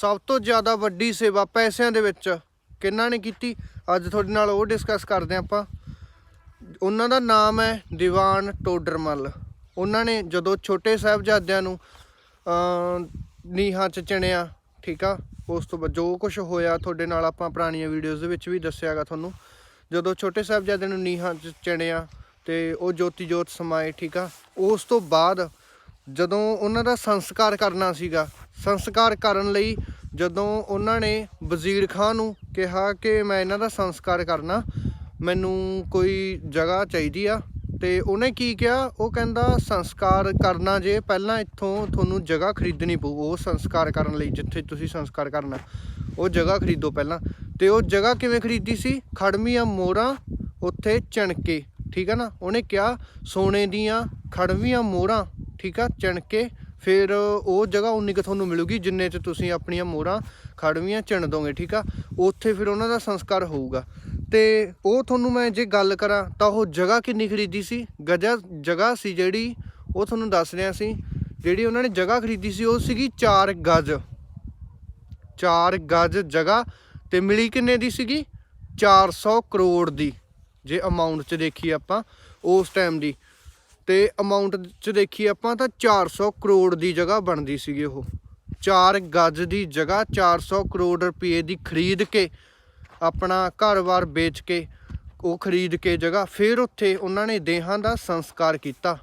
ਸਭ ਤੋਂ ਜ਼ਿਆਦਾ ਵੱਡੀ ਸੇਵਾ ਪੈਸਿਆਂ ਦੇ ਵਿੱਚ ਕਿਹਨਾਂ ਨੇ ਕੀਤੀ? ਅੱਜ ਤੁਹਾਡੇ ਨਾਲ ਉਹ ਡਿਸਕਸ ਕਰਦੇ ਹਾਂ ਆਪਾਂ। ਉਹਨਾਂ ਦਾ ਨਾਮ ਹੈ ਦੀਵਾਨ ਟੋਡਰਮਲ। ਉਹਨਾਂ ਨੇ ਜਦੋਂ ਛੋਟੇ ਸਾਹਿਬਜ਼ਾਦਿਆਂ ਨੂੰ ਨੀਹਾਂ 'ਚ ਚਿਣਿਆ, ਠੀਕ ਆ? ਉਸ ਤੋਂ ਬਾਅਦ ਜੋ ਕੁਝ ਹੋਇਆ ਤੁਹਾਡੇ ਨਾਲ ਆਪਾਂ ਪੁਰਾਣੀਆਂ ਵੀਡੀਓਜ਼ ਦੇ ਵਿੱਚ ਵੀ ਦੱਸਿਆਗਾ ਤੁਹਾਨੂੰ। ਜਦੋਂ ਛੋਟੇ ਸਾਹਿਬਜ਼ਾਦਿਆਂ ਨੂੰ ਨੀਹਾਂ 'ਚ ਚਿਣਿਆ ਤੇ ਉਹ ਜੋਤੀ ਜੋਤ ਸਮਾਏ, ਠੀਕ ਆ? ਉਸ ਤੋਂ ਬਾਅਦ ਜਦੋਂ ਉਹਨਾਂ ਦਾ ਸੰਸਕਾਰ ਕਰਨਾ ਸੀਗਾ ਸੰਸਕਾਰ ਕਰਨ ਲਈ ਜਦੋਂ ਉਹਨਾਂ ਨੇ ਵਜ਼ੀਰ ਖਾਨ ਨੂੰ ਕਿਹਾ ਕਿ ਮੈਂ ਇਹਨਾਂ ਦਾ ਸੰਸਕਾਰ ਕਰਨਾ, ਮੈਨੂੰ ਕੋਈ ਜਗ੍ਹਾ ਚਾਹੀਦੀ ਆ। ਤੇ ਉਹਨੇ ਕੀ ਕਿਹਾ? ਉਹ ਕਹਿੰਦਾ, ਸੰਸਕਾਰ ਕਰਨਾ ਜੇ, ਪਹਿਲਾਂ ਇੱਥੋਂ ਤੁਹਾਨੂੰ ਜਗ੍ਹਾ ਖਰੀਦਣੀ ਪਊ, ਉਹ ਸੰਸਕਾਰ ਕਰਨ ਲਈ, ਜਿੱਥੇ ਤੁਸੀਂ ਸੰਸਕਾਰ ਕਰਨਾ, ਉਹ ਜਗ੍ਹਾ ਖਰੀਦੋ ਪਹਿਲਾਂ। ਤੇ ਉਹ ਜਗ੍ਹਾ ਕਿਵੇਂ ਖਰੀਦੀ ਸੀ? ਖੜਮੀਆਂ ਮੋਹਰਾਂ ਉੱਥੇ ਚਣਕੇ, ਠੀਕ ਹੈ ਨਾ? ਉਹਨੇ ਕਿਹਾ, ਸੋਨੇ ਦੀਆਂ ਖੜਵੀਆਂ ਮੋਹਰਾਂ, ਠੀਕ ਆ? ਚਣਕੇ ਫਿਰ ਉਹ ਜਗ੍ਹਾ ਉਨੀ ਕੁ ਤੁਹਾਨੂੰ ਮਿਲੂਗੀ ਜਿੰਨੇ 'ਚ ਤੁਸੀਂ ਆਪਣੀਆਂ ਮੋਹਰਾਂ ਖੜਵੀਆਂ, ਚਿਣ ਦੋਗੇ, ਠੀਕ ਆ? ਉੱਥੇ ਫਿਰ ਉਹਨਾਂ ਦਾ ਸੰਸਕਾਰ ਹੋਊਗਾ। ਤੇ ਉਹ ਤੁਹਾਨੂੰ ਮੈਂ ਜੇ ਗੱਲ ਕਰਾਂ ਤਾਂ ਉਹ ਜਗ੍ਹਾ ਕਿੰਨੀ ਖਰੀਦੀ ਸੀ? ਗਜਾ, ਜਗ੍ਹਾ ਸੀ ਜਿਹੜੀ ਉਹ ਤੁਹਾਨੂੰ ਦੱਸ ਰਿਹਾ ਸੀ, ਜਿਹੜੀ ਉਹਨਾਂ ਨੇ ਜਗ੍ਹਾ ਖਰੀਦੀ ਸੀ ਉਹ ਸੀਗੀ 4 ਗਜ। 4 ਗਜ ਜਗ੍ਹਾ ਤੇ ਮਿਲੀ ਕਿੰਨੇ ਦੀ ਸੀਗੀ? 400 ਕਰੋੜ ਦੀ। ਜੇ ਅਮਾਉਂਟ 'ਚ ਦੇਖੀ ਆਪਾਂ, ਉਸ ਟਾਈਮ ਦੀ। ਤੇ ਅਮਾਉਂਟ 'ਚ ਦੇਖੀ ਆਪਾਂ ਤਾਂ 400 ਕਰੋੜ ਦੀ ਜਗ੍ਹਾ ਬਣਦੀ ਸੀਗੀ ਉਹ। 4 ਗੱਜ ਦੀ ਜਗ੍ਹਾ 400 ਕਰੋੜ ਰੁਪਏ ਦੀ ਖਰੀਦ ਕੇ, ਆਪਣਾ ਘਰ-ਬਾਰ ਵੇਚ ਕੇ, ਉਹ ਖਰੀਦ ਕੇ ਜਗ੍ਹਾ ਫਿਰ ਉੱਥੇ ਉਹਨਾਂ ਨੇ ਦੇਹਾਂ ਦਾ ਸੰਸਕਾਰ ਕੀਤਾ।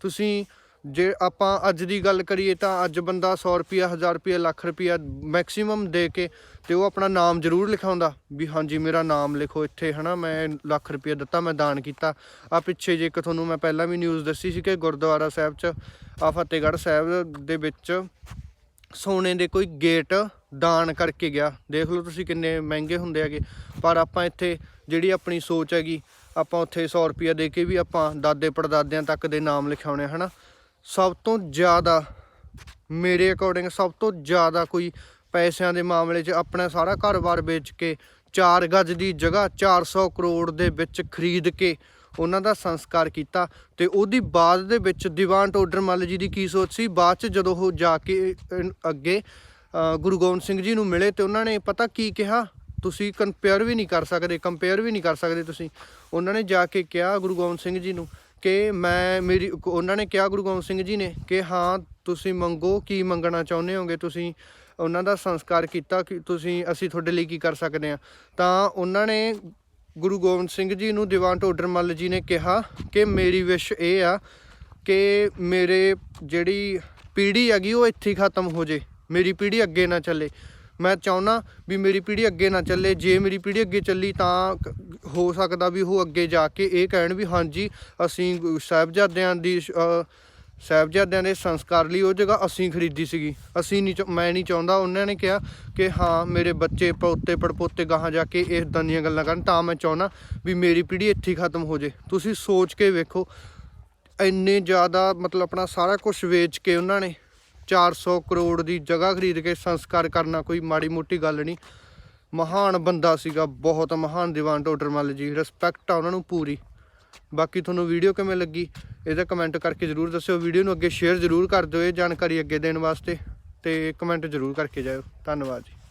ਤੁਸੀਂ ਜੇ ਆਪਾਂ ਅੱਜ ਦੀ ਗੱਲ ਕਰੀਏ ਤਾਂ ਅੱਜ ਬੰਦਾ 100 ਰੁਪਿਆ 1000 ਰੁਪਿਆ ਲੱਖ ਰੁਪਿਆ ਮੈਕਸਿਮਮ ਦੇ ਕੇ ਤੇ ਉਹ ਆਪਣਾ ਨਾਮ ਜ਼ਰੂਰ ਲਿਖਾਉਂਦਾ ਵੀ ਹਾਂਜੀ, ਮੇਰਾ ਨਾਮ ਲਿਖੋ ਇੱਥੇ, ਹਨਾ, ਮੈਂ ਲੱਖ ਰੁਪਿਆ ਦਿੱਤਾ, ਮੈਂ ਦਾਨ ਕੀਤਾ। ਆ ਪਿੱਛੇ ਜੇ ਇੱਕ ਤੁਹਾਨੂੰ ਮੈਂ ਪਹਿਲਾਂ ਵੀ ਨਿਊਜ਼ ਦੱਸੀ ਸੀ ਕਿ ਗੁਰਦੁਆਰਾ ਸਾਹਿਬ 'ਚ, ਆ ਫਤਿਹਗੜ੍ਹ ਸਾਹਿਬ ਦੇ ਵਿੱਚ ਸੋਨੇ ਦੇ ਕੋਈ ਗੇਟ ਦਾਨ ਕਰਕੇ ਗਿਆ। ਦੇਖ ਲਓ ਤੁਸੀਂ ਕਿੰਨੇ ਮਹਿੰਗੇ ਹੁੰਦੇ ਹੈਗੇ। ਪਰ ਆਪਾਂ ਇੱਥੇ ਜਿਹੜੀ ਆਪਣੀ ਸੋਚ ਹੈਗੀ, ਆਪਾਂ ਉੱਥੇ 100 ਰੁਪਿਆ ਦੇ ਕੇ ਵੀ ਆਪਾਂ ਦਾਦੇ ਪੜਦਾਦਿਆਂ ਤੱਕ ਦੇ ਨਾਮ ਲਿਖਾਉਣੇ ਹਨਾ। ਸਭ ਤੋਂ ਜ਼ਿਆਦਾ, ਮੇਰੇ ਅਕੋਰਡਿੰਗ ਸਭ ਤੋਂ ਜ਼ਿਆਦਾ ਕੋਈ ਪੈਸਿਆਂ ਦੇ ਮਾਮਲੇ 'ਚ ਆਪਣਾ ਸਾਰਾ ਘਰ-ਬਾਰ ਵੇਚ ਕੇ 4 ਗਜ ਦੀ ਜਗ੍ਹਾ 400 ਕਰੋੜ ਦੇ ਵਿੱਚ ਖਰੀਦ ਕੇ ਉਹਨਾਂ ਦਾ ਸੰਸਕਾਰ ਕੀਤਾ ਤੇ ਉਹਦੀ ਬਾਅਦ ਦੇ ਵਿੱਚ ਦੀਵਾਨ ਟੋਡਰਮੱਲ ਜੀ ਦੀ ਕੀ ਸੋਚ ਸੀ? ਬਾਅਦ 'ਚ ਜਦੋਂ ਉਹ ਜਾ ਕੇ ਅੱਗੇ ਗੁਰੂ ਗੋਬਿੰਦ ਸਿੰਘ ਜੀ ਨੂੰ ਮਿਲੇ ਤੇ ਉਹਨਾਂ ਨੇ ਪਤਾ ਕੀ ਕਿਹਾ? ਤੁਸੀਂ ਕੰਪੇਅਰ ਵੀ ਨਹੀਂ ਕਰ ਸਕਦੇ ਕੰਪੇਅਰ ਵੀ ਨਹੀਂ ਕਰ ਸਕਦੇ ਤੁਸੀਂ। ਉਹਨਾਂ ਨੇ ਜਾ ਕੇ ਕਿਹਾ ਗੁਰੂ ਗੋਬਿੰਦ ਸਿੰਘ ਜੀ ਨੂੰ ਕਿ ਮੈਂ, ਮੇਰੀ ਉਹਨਾਂ ਨੇ ਕਿਹਾ ਗੁਰੂ ਗੋਬਿੰਦ ਸਿੰਘ ਜੀ ਨੇ ਕਿ ਹਾਂ, ਤੁਸੀਂ ਮੰਗੋ, ਕੀ ਮੰਗਣਾ ਚਾਹੁੰਦੇ ਹੋਗੇ? ਤੁਸੀਂ ਉਹਨਾਂ ਦਾ ਸੰਸਕਾਰ ਕੀਤਾ ਕਿ ਤੁਸੀਂ, ਅਸੀਂ ਤੁਹਾਡੇ ਲਈ ਕੀ ਕਰ ਸਕਦੇ ਹਾਂ? ਤਾਂ ਉਹਨਾਂ ਨੇ ਗੁਰੂ ਗੋਬਿੰਦ ਸਿੰਘ ਜੀ ਨੂੰ ਦੀਵਾਨ ਟੋਡਰਮੱਲ ਜੀ ਨੇ ਕਿਹਾ ਕਿ ਮੇਰੀ ਵਿਸ਼ ਇਹ ਆ ਕਿ ਮੇਰੇ ਜਿਹੜੀ ਪੀੜ੍ਹੀ ਹੈਗੀ, ਉਹ ਇੱਥੇ ਖਤਮ ਹੋ ਜੇ। ਮੇਰੀ ਪੀੜ੍ਹੀ ਅੱਗੇ ਨਾ ਚੱਲੇ। ਮੈਂ ਚਾਹੁੰਦਾ ਵੀ ਮੇਰੀ ਪੀੜ੍ਹੀ ਅੱਗੇ ਨਾ ਚੱਲੇ। ਜੇ ਮੇਰੀ ਪੀੜ੍ਹੀ ਅੱਗੇ ਚੱਲੀ ਤਾਂ ਹੋ ਸਕਦਾ ਵੀ ਉਹ ਅੱਗੇ ਜਾ ਕੇ ਇਹ ਕਹਿਣ ਵੀ ਹਾਂਜੀ, ਅਸੀਂ ਸਾਹਿਬਜ਼ਾਦਿਆਂ ਦੀ ਸਾਹਿਬਜ਼ਾਦਿਆਂ ਦੇ ਸੰਸਕਾਰ ਲਈ ਉਹ ਜਗ੍ਹਾ ਅਸੀਂ ਖਰੀਦੀ ਸੀਗੀ। ਅਸੀਂ ਨਹੀਂ ਚਾਹ- ਮੈਂ ਨਹੀਂ ਚਾਹੁੰਦਾ, ਉਹਨਾਂ ਨੇ ਕਿਹਾ ਕਿ ਹਾਂ, ਮੇਰੇ ਬੱਚੇ ਪੋਤੇ, ਪੜਪੋਤੇ ਗਾਹਾਂ ਜਾ ਕੇ ਇਸ ਦੀਆਂ ਗੱਲਾਂ ਕਰਨ। ਤਾਂ ਮੈਂ ਚਾਹੁੰਦਾ ਵੀ ਮੇਰੀ ਪੀੜ੍ਹੀ ਇੱਥੇ ਖਤਮ ਹੋ ਜੇ। ਤੁਸੀਂ ਸੋਚ ਕੇ ਵੇਖੋ, ਇੰਨੇ ਜ਼ਿਆਦਾ ਮਤਲਬ ਆਪਣਾ ਸਾਰਾ ਕੁਝ ਵੇਚ ਕੇ ਉਹਨਾਂ ਨੇ 400 ਕਰੋੜ ਦੀ ਜਗ੍ਹਾ ਖਰੀਦ ਕੇ ਸੰਸਕਾਰ ਕਰਨਾ ਕੋਈ ਮਾੜੀ ਮੋਟੀ ਗੱਲ ਨਹੀਂ। ਮਹਾਨ ਬੰਦਾ ਸੀਗਾ, ਬਹੁਤ ਮਹਾਨ ਦੀਵਾਨ ਟੋਡਰਮਲ ਜੀ। ਰਿਸਪੈਕਟ ਆ ਉਹਨਾਂ ਨੂੰ ਪੂਰੀ। ਬਾਕੀ ਤੁਹਾਨੂੰ ਵੀਡੀਓ ਕਿਵੇਂ ਲੱਗੀ, ਇਹਦਾ ਕਮੈਂਟ ਕਰਕੇ ਜਰੂਰ ਦੱਸਿਓ। ਵੀਡੀਓ ਨੂੰ ਅੱਗੇ ਸ਼ੇਅਰ ਜਰੂਰ ਕਰ ਦਿਓ, ਇਹ ਜਾਣਕਾਰੀ ਅੱਗੇ ਦੇਣ ਵਾਸਤੇ। ਤੇ ਕਮੈਂਟ ਜਰੂਰ ਕਰਕੇ ਜਾਇਓ। ਧੰਨਵਾਦ ਜੀ।